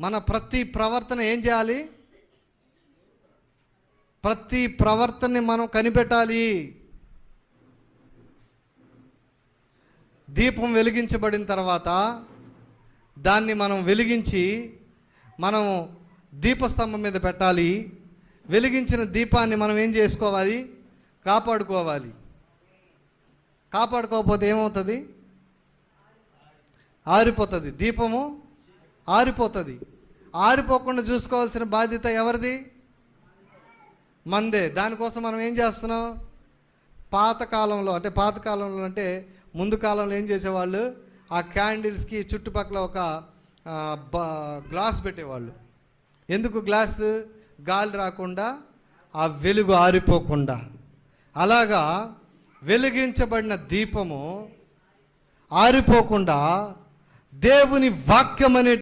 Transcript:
మన ప్రతి ప్రవర్తన ఏం చేయాలి? ప్రతి ప్రవర్తనని మనం కనిపెట్టాలి. దీపం వెలిగించబడిన తర్వాత దాన్ని మనం వెలిగించి మనం దీపస్తంభం మీద పెట్టాలి. వెలిగించిన దీపాన్ని మనం ఏం చేసుకోవాలి? కాపాడుకోవాలి. కాపాడుకోకపోతే ఏమవుతుంది? ఆరిపోతుంది. దీపము ఆరిపోతుంది. ఆరిపోకుండా చూసుకోవాల్సిన బాధ్యత ఎవరిది? మందే. దానికోసం మనం ఏం చేస్తున్నాం? పాతకాలంలో అంటే పాతకాలంలో అంటే ముందు కాలంలో ఏం చేసేవాళ్ళు? ఆ క్యాండిల్స్కి చుట్టుపక్కల ఒక బ- గ్లాస్ పెట్టేవాళ్ళు. ఎందుకు గ్లాస్? గాలి రాకుండా ఆ వెలుగు ఆరిపోకుండా. అలాగా వెలిగించబడిన దీపము ఆరిపోకుండా దేవుని వాక్యం అనే